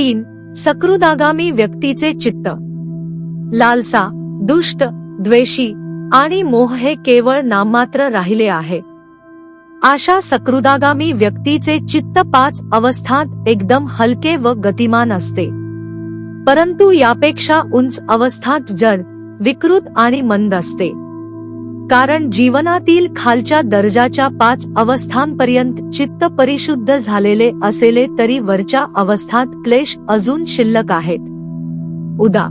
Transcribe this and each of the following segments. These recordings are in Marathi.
तीन सकृदागामी व्यक्तीचे चित्त. लालसा दुष्ट द्वेषी आणि मोह हे केवळ नाममात्र राहिले आहे. अशा सकृदागामी व्यक्तीचे चित्त पाच अवस्थांत एकदम हलके व गतिमान असते. परंतु यापेक्षा उंच अवस्थात जड विकृत आणि मंद असते. कारण जीवनातील खालच्या दर्जाच्या पाच अवस्थांपर्यंत चित्त परिशुद्ध झालेले असेले तरी वरच्या अवस्थात क्लेश अजून शिल्लक आहेत. उदा.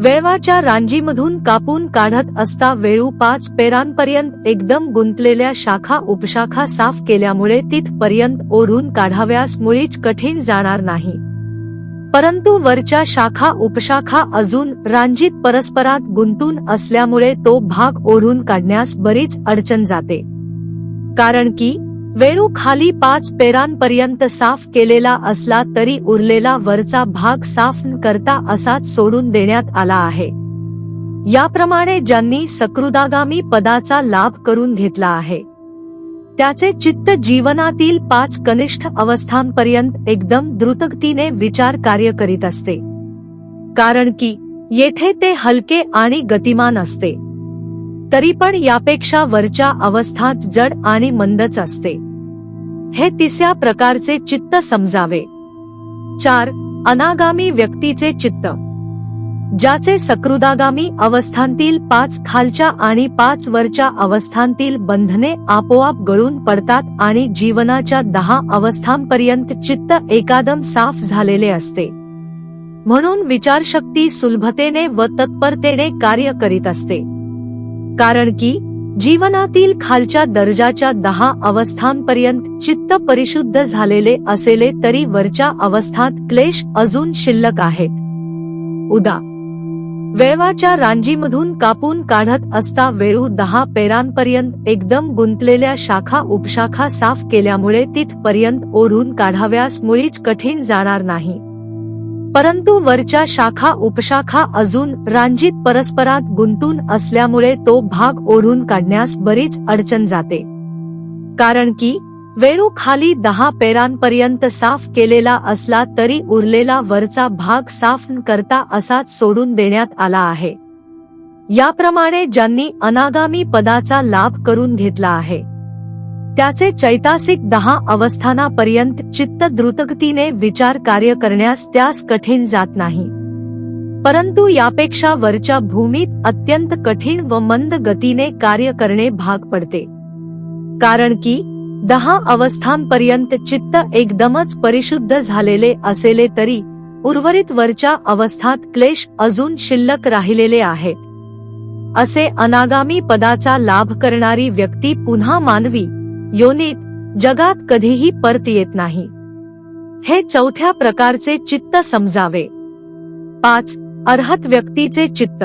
वेळवाच्या रांजीमधून कापून काढत असता वेळू पाच पेरांपर्यंत एकदम गुंतलेल्या शाखा उपशाखा साफ केल्यामुळे तिथपर्यंत ओढून काढाव्यास मुळीच कठीण जाणार नाही. परंतु वरच्या शाखा उपशाखा अजून रांजीत परस्परात गुंतून असल्यामुळे तो भाग ओढून काढण्यास बरीच अडचण जाते. कारण की वेळू खाली पाच पेरांपर्यंत साफ केलेला असला तरी उरलेला वरचा भाग साफ न करता असाच सोडून देण्यात आला आहे. याप्रमाणे ज्यांनी सकृदागामी पदाचा लाभ करून घेतला आहे. त्याचे चित्त जीवनातील पाच कनिष्ठ अवस्थांपर्यंत एकदम द्रुतगतीने विचार कार्य करीत असते. कारण की येथे ते हलके आणि गतिमान असते. तरी पण यापेक्षा वरच्या अवस्थात जड आणि मंदच असते. हे तिसऱ्या प्रकारचे चित्त समजावे. चार अनागामी व्यक्तीचे चित्त. ज्याचे सकृदागामी अवस्थांतील पाच खालच्या आणि पाच वरच्या अवस्थांतील बंधने आपोआप गळून पडतात आणि जीवनाच्या दहा अवस्थांपर्यंत चित्त एकादम साफ झालेले असते. म्हणून विचारशक्ती सुलभतेने व तत्परतेने कार्य करीत असते. कारण की जीवनातील खालच्या दर्जाच्या दहा अवस्थांपर्यंत चित्त परिशुद्ध झालेले असेले तरी वरच्या अवस्थात क्लेश अजून शिल्लक आहेत. उदा वेळवाच्या रांजीमधून कापून काढत असता वेळू दहा पेरांपर्यंत एकदम गुंतलेल्या शाखा उपशाखा साफ केल्यामुळे तिथपर्यंत ओढून काढाव्यास मुळीच कठीण जाणार नाही. परंतु वरच्या शाखा उपशाखा अजून रांजीत परस्परात गुंतून असल्यामुळे तो भाग ओढून काढण्यास बरीच अडचण जाते. कारण की वेणू खाली दहा पेरांपर्यंत साफ केलेला असला तरी उरलेला वरचा भाग साफ न करता असाच सोडून देण्यात आला आहे. याप्रमाणे ज्यांनी अनागामी पदाचा लाभ करून घेतला आहे. त्याचे चैतासिक दहा अवस्थानापर्यंत चित्त द्रुतगतीने विचार कार्य करण्यास त्यास कठीण जात नाही. परंतु यापेक्षा वरच्या भूमीत अत्यंत कठीण व मंद गतीने कार्य करणे भाग पडते. कारण की दहा अवस्थांपर्यंत चित्त एकदमच परिशुद्ध झालेले असेले तरी उर्वरित वरच्या अवस्थात क्लेश अजून शिल्लक राहिलेले आहेत. असे अनागामी पदाचा लाभ करणारी व्यक्ती पुन्हा मानवी योनीत जगात कधीही परत येत नाही. हे चौथ्या प्रकारचे चित्त समजावे. पाच अर्हत व्यक्तीचे चित्त.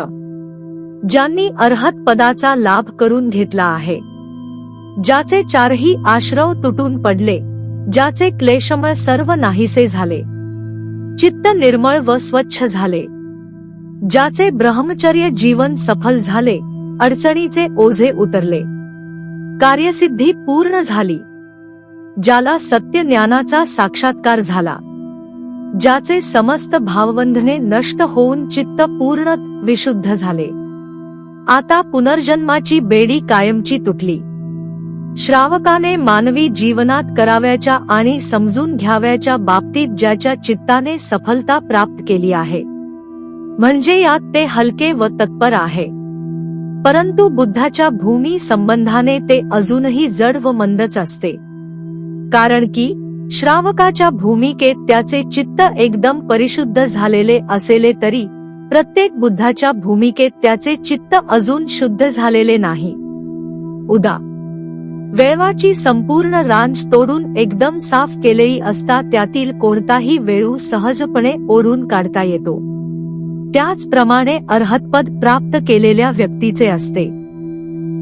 ज्यांनी अर्हत पदाचा लाभ करून घेतला आहे. ज्याचे चारही आश्रव तुटून पडले ज्याचे क्लेशमळ सर्व नाहीसे झाले. चित्त निर्मळ व स्वच्छ झाले. ज्याचे ब्रह्मचर्य जीवन सफल झाले अडचणीचे ओझे उतरले. कार्यसिद्धी पूर्ण झाली. ज्याला सत्य ज्ञानाचा साक्षात्कार झाला. ज्याचे समस्त भावबंधने नष्ट होऊन चित्त पूर्ण विशुद्ध झाले. आता पुनर्जन्माची बेडी कायमची तुटली. श्रावकाने मानवी जीवनात कराव्याच्या आणि समजून घ्याव्याच्या बाबतीत ज्याच्या चित्ताने सफलता प्राप्त केली आहे. म्हणजे यात ते हलके व तत्पर आहे. परंतु बुद्धाच्या भूमी संबंधाने ते अजूनही जड व मंदच असते. कारण की श्रावकाच्या भूमिकेत त्याचे चित्त एकदम परिशुद्ध झालेले असेले तरी प्रत्येक बुद्धाच्या भूमिकेत त्याचे चित्त अजून शुद्ध झालेले नाही. उदा. वेळवाची संपूर्ण रांज तोडून एकदम साफ केलेली असता त्यातील कोणताही वेळू सहजपणे ओढून काढता येतो. त्याचप्रमाणे अर्हतपद प्राप्त केलेल्या व्यक्तीचे असते.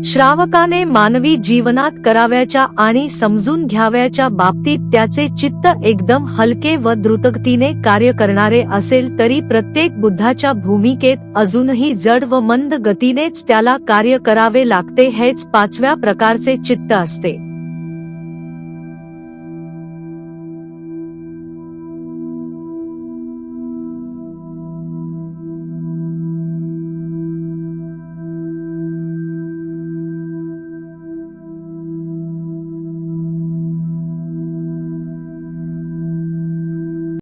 श्रावकाने मानवी जीवनात कराव्याच्या आणि समजून घ्याव्याच्या बाबतीत त्याचे चित्त एकदम हलके व द्रुतगतीने कार्य करणारे असेल तरी प्रत्येक बुद्धाच्या भूमिकेत अजूनही जड व मंद गतीनेच त्याला कार्य करावे लागते हेच पाचव्या प्रकारचे चित्त असते.